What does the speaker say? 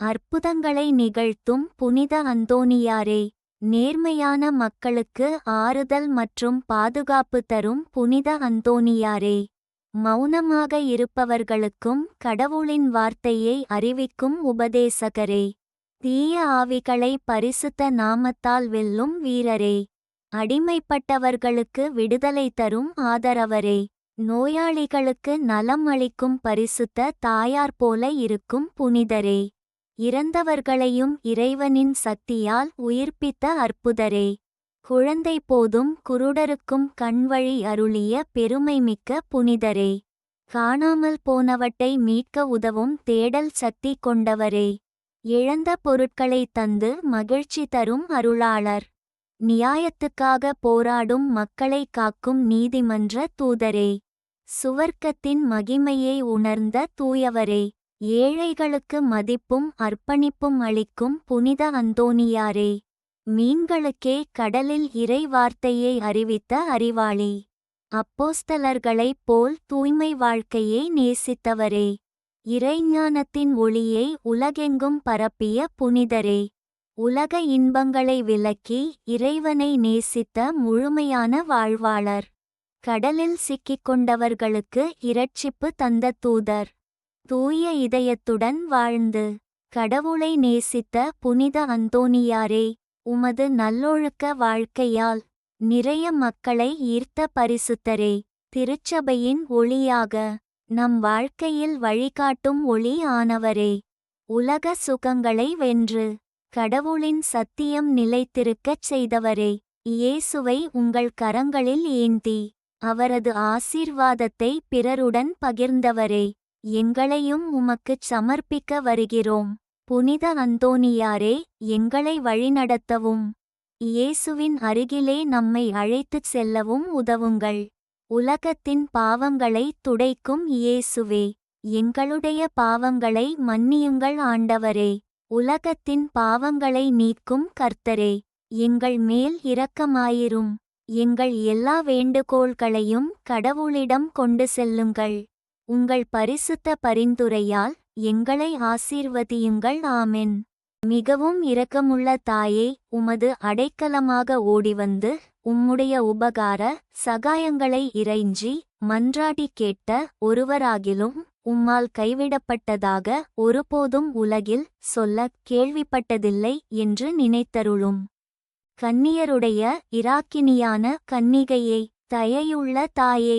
அற்புதங்களை நிகழ்த்தும் புனித அந்தோனியாரே நேர்மையான மக்களுக்கு ஆறுதல் மற்றும் பாதுகாப்பு தரும் புனித அந்தோனியாரே மௌனமாக இருப்பவர்களுக்கும் கடவுளின் வார்த்தையை அறிவிக்கும் உபதேசகரே. தீய ஆவிகளை பரிசுத்த நாமத்தால் வெல்லும் வீரரே. அடிமைப்பட்டவர்களுக்கு விடுதலை தரும் ஆதரவரே. நோயாளிகளுக்கு நலம் அளிக்கும் பரிசுத்த தாயார் போல இருக்கும் புனிதரே. இறந்தவர்களையும் இறைவனின் சக்தியால் உயிர்ப்பித்த அற்புதரே. குழந்தை போதும் குருடருக்கும் கண்வழி அருளிய பெருமைமிக்க புனிதரே. காணாமல் போனவற்றை மீட்க உதவும் தேடல் சக்தி கொண்டவரே. இழந்த பொருட்களை தந்து மகிழ்ச்சி தரும் அருளாளர். நியாயத்துக்காக போராடும் மக்களை காக்கும் நீதிமன்ற தூதரே. சுவர்க்கத்தின் மகிமையை உணர்ந்த தூயவரே. ஏழைகளுக்கு மதிப்பும் அர்ப்பணிப்பும் அளிக்கும் புனித அந்தோனியாரே மீன்களுக்கே கடலில் இறை வார்த்தையை அறிவித்த அறிவாளி. அப்போஸ்தலர்களைப் போல் தூய்மை வாழ்க்கையை நேசித்தவரே. இறைஞானத்தின் ஒளியை உலகெங்கும் பரப்பிய புனிதரே. உலக இன்பங்களை விலக்கி இறைவனை நேசித்த முழுமையான வாழ்வாளர். கடலில் சிக்கிக் கொண்டவர்களுக்கு இரட்சிப்பு தந்த தூதர். தூய இதயத்துடன் வாழ்ந்து கடவுளை நேசித்த புனித அந்தோனியாரே உமது நல்லொழுக்க வாழ்க்கையால் நிறைய மக்களை ஈர்த்த பரிசுத்தரே. திருச்சபையின் ஒளியாக நம் வாழ்க்கையில் வழிகாட்டும் ஒளி ஆனவரே. உலக சுகங்களை வென்று கடவுளின் சத்தியம் நிலைத்திருக்கச் செய்தவரே. இயேசுவை உங்கள் கரங்களில் ஏந்தி அவரது ஆசீர்வாதத்தை பிறருடன் பகிர்ந்தவரே. எங்களையும் உமக்குச் சமர்ப்பிக்க வருகிறோம். புனித அந்தோனியாரே எங்களை வழிநடத்தவும். இயேசுவின் அருகிலே நம்மை அழைத்துச் செல்லவும் உதவுங்கள். உலகத்தின் பாவங்களை துடைக்கும் இயேசுவே எங்களுடைய பாவங்களை மன்னியுங்கள் ஆண்டவரே. உலகத்தின் பாவங்களை நீக்கும் கர்த்தரே எங்கள் மேல் இரக்கமாயிரும். எங்கள் எல்லா வேண்டுகோள்களையும் கடவுளிடம் கொண்டு செல்லுங்கள். உங்கள் பரிசுத்த பரிந்துரையால் எங்களை ஆசீர்வதியுங்கள் ஆமென். மிகவும் இரக்கமுள்ள தாயே உமது அடைக்கலமாக ஓடிவந்து உம்முடைய உபகார சகாயங்களை இறைஞ்சி மன்றாடி கேட்ட ஒருவராகிலும் உம்மால் கைவிடப்பட்டதாக ஒருபோதும் உலகில் சொல்ல கேள்விப்பட்டதில்லை என்று நினைத்தருளும். கன்னியருடைய இராக்கினியான கன்னிகையை தயையுள்ள தாயே